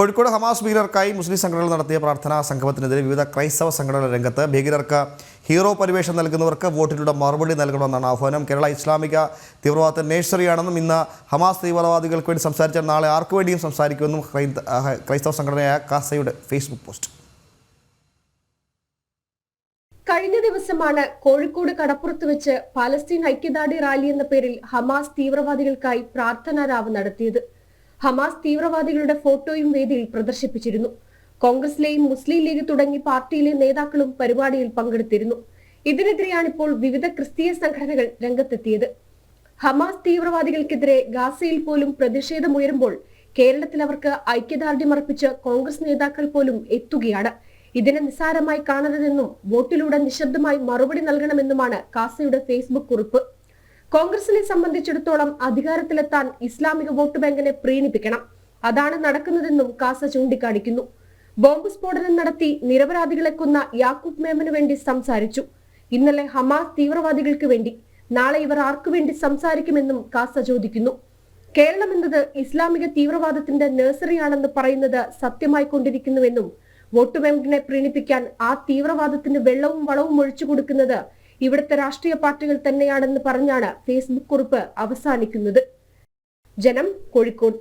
Kozhikode Hamas ഭീകരർക്കായി മുസ്ലിം സംഘടനകൾ നടത്തിയ പ്രാർത്ഥനാ സംഗമത്തിനെതിരെ വിവിധ ക്രൈസ്തവ സംഘടനകളുടെ രംഗത്ത് ഭീകരർക്ക് ഹീറോ പരിവേഷം നൽകുന്നവർക്ക് വോട്ടിലൂടെ മറുപടി നൽകണമെന്നാണ് ആഹ്വാനം. കേരള ഇസ്ലാമിക തീവ്രവാദത്തിന് നേഴ്സറിയാണെന്നും ഇന്ന് ഹമാസ് തീവ്രവാദികൾക്ക് വേണ്ടി സംസാരിച്ചാൽ നാളെ ആർക്കു വേണ്ടിയും സംസാരിക്കുമെന്നും ക്രൈസ്തവ സംഘടനയായ കാസയുടെ ഫേസ്ബുക്ക് പോസ്റ്റ്. കഴിഞ്ഞ ദിവസമാണ് കോഴിക്കോട് കടപ്പുറത്ത് വെച്ച് പാലസ്തീൻ ഐക്യദാർഢ്യ റാലി എന്ന പേരിൽ ഹമാസ് തീവ്രവാദികൾക്കായി പ്രാർത്ഥനാ രാവ് നടത്തിയത്. ഹമാസ് തീവ്രവാദികളുടെ ഫോട്ടോയും വേദിയിൽ പ്രദർശിപ്പിച്ചിരുന്നു. കോൺഗ്രസിലെയും മുസ്ലിം ലീഗ് തുടങ്ങി പാർട്ടിയിലെ നേതാക്കളും പരിപാടിയിൽ പങ്കെടുത്തിരുന്നു. ഇതിനെതിരെയാണ് ഇപ്പോൾ വിവിധ ക്രിസ്തീയ സംഘടനകൾ രംഗത്തെത്തിയത്. ഹമാസ് തീവ്രവാദികൾക്കെതിരെ ഗാസയിൽ പോലും പ്രതിഷേധമുയരുമ്പോൾ കേരളത്തിൽ അവർക്ക് ഐക്യദാർഢ്യമർപ്പിച്ച് കോൺഗ്രസ് നേതാക്കൾ പോലും എത്തുകയാണ്. ഇതിനെ നിസ്സാരമായി കാണരുതെന്നും വോട്ടിലൂടെ നിശബ്ദമായി മറുപടി നൽകണമെന്നുമാണ് കാസയുടെ ഫേസ്ബുക്ക് കുറിപ്പ്. കോൺഗ്രസിനെ സംബന്ധിച്ചിടത്തോളം അധികാരത്തിലെത്താൻ ഇസ്ലാമിക വോട്ട് ബാങ്കിനെ പ്രീണിപ്പിക്കണം. അതാണ് നടക്കുന്നതെന്നും കാസ ചൂണ്ടിക്കാണിക്കുന്നു. ബോംബ് സ്ഫോടനം നടത്തി നിരപരാധികളെ കൊന്ന യാക്കൂബ് മേമന് വേണ്ടി സംസാരിച്ചു. ഇന്നലെ ഹമാസ് തീവ്രവാദികൾക്ക് വേണ്ടി നാളെ ഇവർ ആർക്കു വേണ്ടി സംസാരിക്കുമെന്നും കാസ ചോദിക്കുന്നു. കേരളം എന്നത് ഇസ്ലാമിക തീവ്രവാദത്തിന്റെ നഴ്സറിയാണെന്ന് പറയുന്നത് സത്യമായി കൊണ്ടിരിക്കുന്നുവെന്നും വോട്ട് ബാങ്കിനെ പ്രീണിപ്പിക്കാൻ ആ തീവ്രവാദത്തിന് വെള്ളവും വളവും ഒഴിച്ചു കൊടുക്കുന്നത് ഇവിടുത്തെ രാഷ്ട്രീയ പാർട്ടികൾ തന്നെയാണെന്ന് പറഞ്ഞാണ് ഫേസ്ബുക്ക് കുറിപ്പ് അവസാനിക്കുന്നത്. ജനം കോഴിക്കോട്.